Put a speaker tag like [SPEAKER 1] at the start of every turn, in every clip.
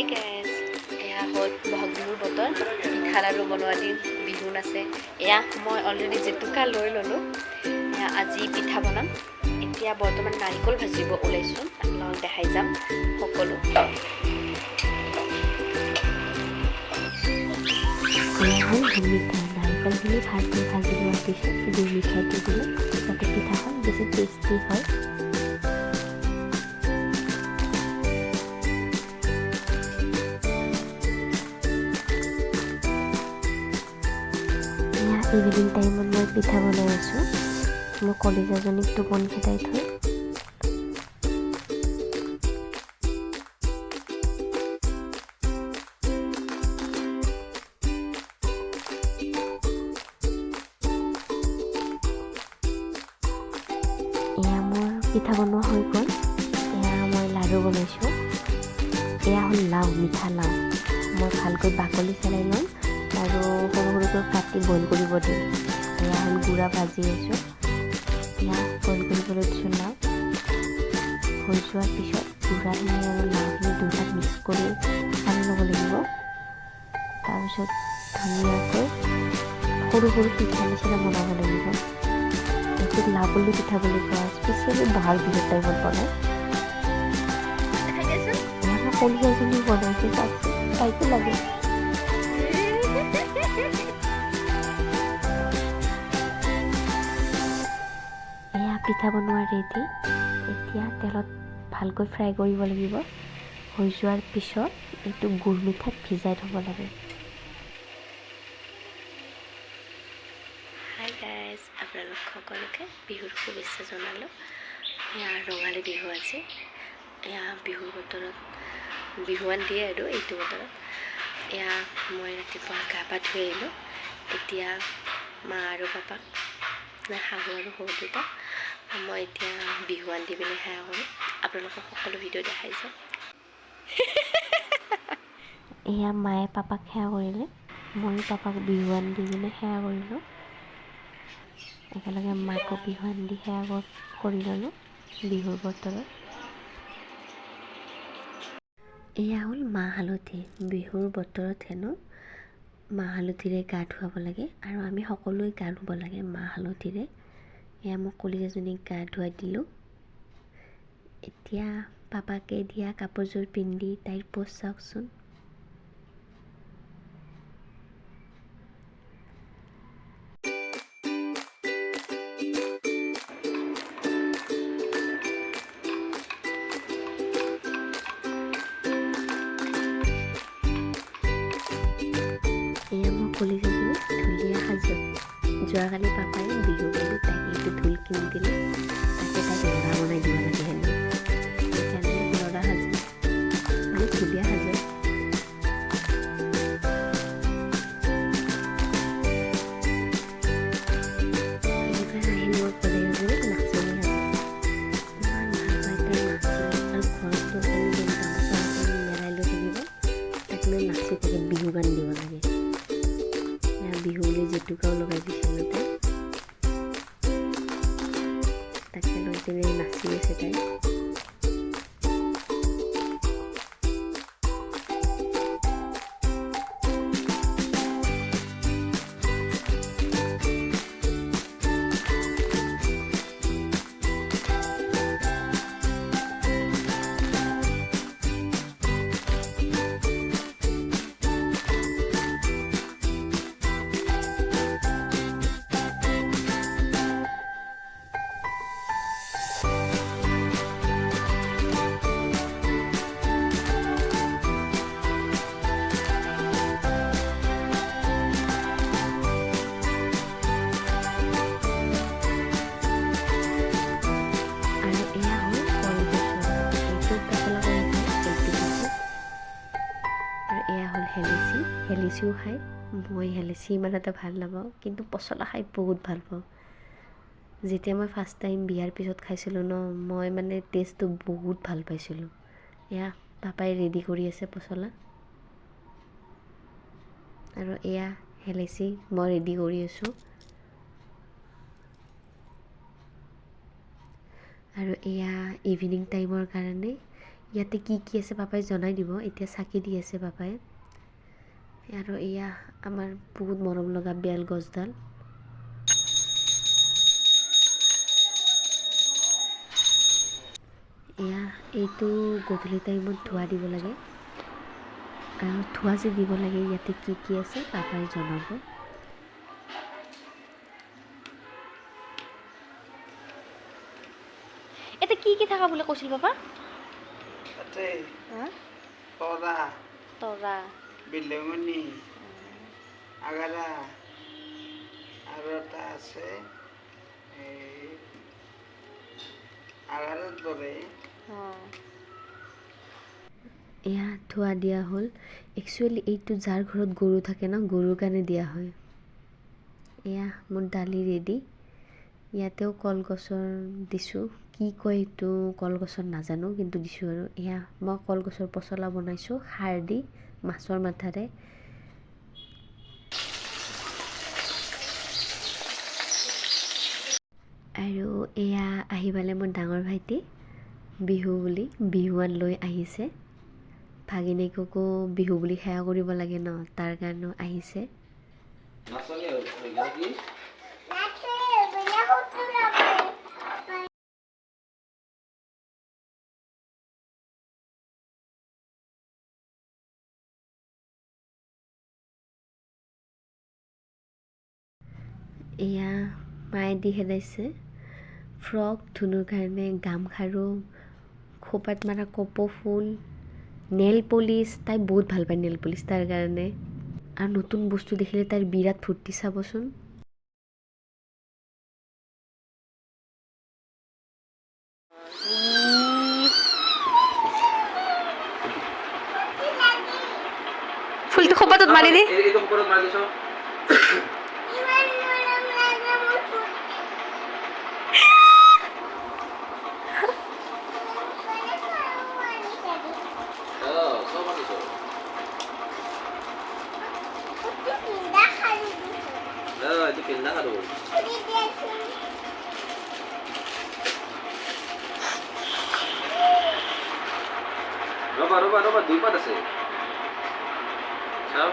[SPEAKER 1] এয়া হ'ল বহাগ বিহুৰ বতৰ। পিঠা লাড়ু বনোৱা দিন বিহু নাচে এয়া মই অলৰেডি জেতুকা লৈ ল'লোঁ। আজি পিঠা বনাম। এতিয়া বৰ্তমান নাৰিকল ভাজিব ওলাইছোঁ। আপোনালোকক দেখাই যাম সকলো।
[SPEAKER 2] নাৰিকলখিনি ভাজি ভাজি লোৱাৰ পিছত গুৰ মিঠাইটো দিলে। যাতে পিঠাখন বেছি টেষ্টি হয়। ইভিনিং টাইমত মই পিঠা বনাই আছোঁ মোৰ কলিজাজনীক টোপনি খেদাই থৈ এয়া মোৰ পিঠা বনোৱা হৈ গ'ল। এয়া মই লাড়ু বনাইছোঁ। এয়া হ'ল লাও মিঠা লাও মই ভালকৈ বাকলি চেলাই ল'ম আৰু সৰু সৰুকৈ কাটি বইল কৰিব দিম। এয়া হ'ল গুড়া ভাজি আছোঁ। এয়া বইল কৰিবলৈ দিছোঁ লাও। হৈ যোৱাৰ পিছত গুড়াখিনি আৰু লাওখিনি দুটাত মিক্স কৰি সানি ল'ব লাগিব। তাৰপিছত ধুনীয়াকৈ সৰু সৰু পিঠা নিচিনা বনাব লাগিব। এইটোক লাবলি পিঠা বুলি কোৱা স্পেচিয়েলি বহাগ বিহুৰ টাইমত বনায়। এজনী বনাইছে তাইকো লাগে। পিঠা বনোৱা ৰেডি এতিয়া তেলত ভালকৈ ফ্ৰাই কৰিব লাগিব। হৈ যোৱাৰ পিছত এইটো গুৰ মিঠাত ভিজাই থ'ব লাগে।
[SPEAKER 1] হাই গাইজ আপোনালোক সকলোকে বিহুৰ শুভেচ্ছা জনালোঁ। এয়া ৰঙালী বিহু আজি এয়া বিহুৰ বতৰত, বিহুৱান দিয়ে আৰু এইটো বতৰত। এয়া মই ৰাতিপুৱা গা পা ধুই আহিলোঁ। এতিয়া মা আৰু পাপাক শাহু আৰু সৰু দেউতাক মই এতিয়া বিহুৱান দি পিনে সেৱা কৰোঁ আপোনালোকক সকলো ভিডিঅ' দেখাই যাওঁ
[SPEAKER 2] এয়া মায়ে পাপাক সেৱা কৰিলে। ময়ো পাপাক বিহুৱান দি কিনে সেৱা কৰিলোঁ। একেলগে মাকো বিহুৱান দি সেৱা কৰি ল'লোঁ বিহুৰ বতৰত। এয়া হ'ল মাহ হালধি। বিহুৰ বতৰত হেনো মাহ হালধিৰে গা ধুৱাব লাগে আৰু আমি সকলোৱে গা ধুব লাগে মাহ হালধিৰে। এয়া মই কলিজাজনীক গা ধুৱাই দিলোঁ এতিয়া পাপাকে দিয়া কাপোৰযোৰ পিন্ধি তাইৰ পোজ চাওকচোন যোৱাকালি পাপায় বিহু বুলি তাইক একটু ঢোল কিনে দিলে। তাকে ল'ৰা বনাই দিব লাগে হেনো সেইকাৰণে ল'ৰা সাজু মানে ঢুলীয়া সাজু হেলেচিও খায় মই হেলেচি ইমান এটা ভালো নাপাওঁ, কিন্তু পচলা খাই বহুত ভালো পাওঁ। যেতিয়া মই ফাৰ্ষ্ট টাইম বিয়াৰ পিছত খাইছিলোঁ ন, মই মানে টেষ্টটো বহুত ভালো পাইছিলোঁ। এয়া, পাপাই ৰেডি কৰি আছে পচলা। আৰু এয়া হেলেচি মই ৰেডি কৰি আছোঁ। আৰু এয়া ইভিনিং টাইমৰ কাৰণে, ইয়াতে কি কি আছে পাপাই জনাই দিব, এতিয়া চাকি দি আছে পাপাই। আৰু এয়া আমাৰ বহুত মৰম লগা বেল গছডাল এয়া এইটো গধূলি টাইমত ধোৱা দিব লাগে। আৰু ধোৱা যে দিব লাগে ইয়াতে কি কি আছে পাপাই জনাব।
[SPEAKER 1] এতিয়া কি কি থকা বুলি কৈছিল পাপা? হা?
[SPEAKER 3] তৰা।
[SPEAKER 1] তৰা।
[SPEAKER 3] বিলঙনি আগাৰা আৰু এটা আছে। এই দৰে
[SPEAKER 2] এয়া ধোৱা দিয়া হ'ল। একচুৱেলি এইটো যাৰ ঘৰত গৰু থাকে ন, গৰুৰ কাৰণে দিয়া হয়। এয়া মোৰ দালি ৰেডি ইয়াতেও কলগছৰ দিছোঁ। কি কয় এইটো কলগছৰ নাজানো, কিন্তু দিছোঁ আৰু। এয়া মই কলগছৰ পচলা বনাইছোঁ, সাৰ দি মাছৰ মাথাৰে। আৰু এয়া আহি পালে মোৰ ডাঙৰ ভাইটি বিহু বুলি বিহুৱান লৈ আহিছে। ভাগিনীককো বিহু বুলি সেৱা কৰিব লাগে ন তাৰ কাৰণেও আহিছে। এয়া মায়ে দি খেদাইছে ফ্ৰক ধুনুৰ কাৰণে গামখাৰু খোপাত মাৰা কপৌ ফুল নেল পলিচ তাই বহুত ভাল পায় নেল পলিচ তাৰ কাৰণে। আৰু নতুন বস্তু দেখিলে তাইৰ বিৰাট ফূৰ্তি চাবচোন।
[SPEAKER 1] ফুলটো খোপাটোত মাৰি দি
[SPEAKER 4] আৰু ৰ'বা ৰ'বা ৰ'বা দুই পাত আছে। চাওঁ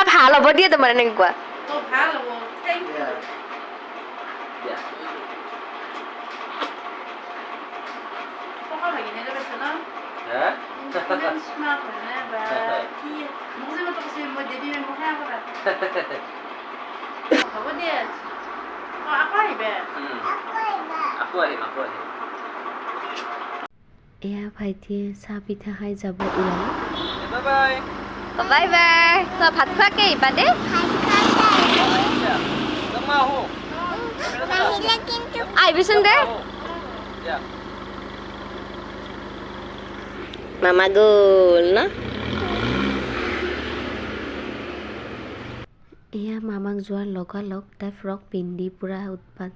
[SPEAKER 1] জোৰোণ দি আছে জোৰোণ দি আছে
[SPEAKER 4] চাওঁ নখ পালিচ লগাই দিম এতিয়া লোৱা।
[SPEAKER 1] পিছত দিব দিয়া
[SPEAKER 4] আহ, চাওঁ মই সেয়া কৰোঁ
[SPEAKER 1] কৈ চেণ্ডেলযোৰ খুলি নিয়া মই
[SPEAKER 4] এই চেণ্ডেল খুলি দিব লাগিব বাপৰে বাপ।
[SPEAKER 1] অঁ চেণ্ডেল খুলি দিব লাগিব মাথাত হাতখন দিয়া কই ভালো হ'ব দিয়ে। তোমাৰ এনেকে কোৱা
[SPEAKER 4] দিয়া। হা? উম, আকৌ আহিম আকৌ আহিম।
[SPEAKER 2] এয়া ভাইটিয়ে চাহ পিঠা খাই যাব ওলালে।
[SPEAKER 4] বাই বাই
[SPEAKER 1] বাই বাই তই ভাত খোৱাকে
[SPEAKER 4] আহোঁ
[SPEAKER 1] আহিবিচোন দে মামা গ'ল ন
[SPEAKER 2] এয়া মামাক যোৱাৰ লগালগ তাই ফ্ৰক পিন্ধি পূৰা উৎপাত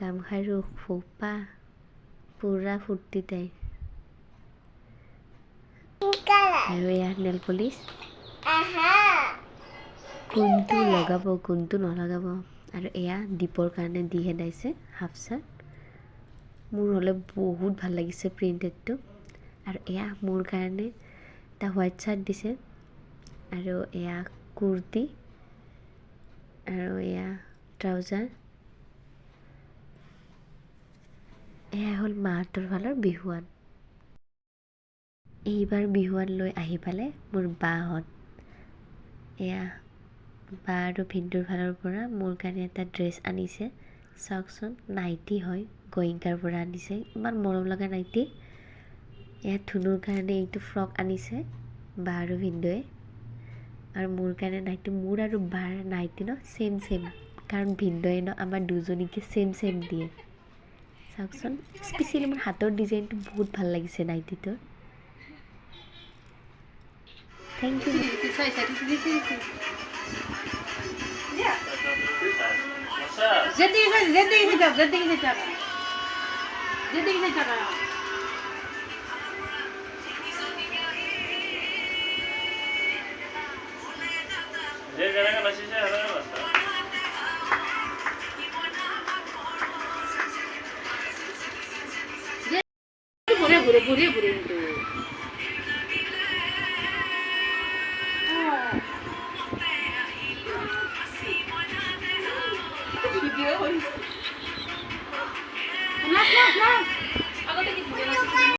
[SPEAKER 2] গামখাৰু খোপা পূৰা ফূৰ্তি তাই এয়া নেল পলিচ কোনটো লগাব কোনটো নলগাব আৰু এয়া দীপৰ কাৰণে দি হেদাইছে হাফ চাৰ্ট মোৰ হ'লে বহুত ভালো লাগিছে প্ৰিণ্টেডটো আৰু এয়া মোৰ কাৰণে এটা হোৱাইট চাৰ্ট দিছে আৰু এয়া কুৰ্তি আৰু এয়া ট্ৰাউজাৰ এয়া হ'ল মাহঁতৰ ফালৰ বিহুৱান এইবাৰ বিহুৱান লৈ আহি পালে মোৰ বাহঁত, এয়া বা আৰু ভিনদেউৰ ফালৰ পৰা মোৰ কাৰণে এটা ড্ৰেছ আনিছে। চাওকচোন, নাইটি হয়, গোয়েংকাৰ পৰা আনিছে, ইমান মৰম লগা নাইটি। এয়া ধুনুৰ কাৰণে এইটো ফ্ৰক আনিছে বা আৰু ভিনদেৱে। আৰু মোৰ কাৰণে নাইটি, মোৰ আৰু বাৰ নাইটি ন ছেইম ছেইম কাৰণ ভিনদেৱে ন, আমাৰ দুজনীকে ছেইম ছেইম দিয়ে। চাওকচোন, স্পেচিয়েলি মোৰ হাতৰ ডিজাইনটো বহুত ভালো লাগিছে নাইটিটোৰ। থ্যাংক ইউ
[SPEAKER 5] যেতেই হয় যেতেই হয়ে যাও যেতেই হয়ে যাবে যেতেই হয়ে
[SPEAKER 6] যাবে যে জায়গা বাসি সে হারা বাসা
[SPEAKER 5] ঘুরে ঘুরে ঘুরে ঘুরে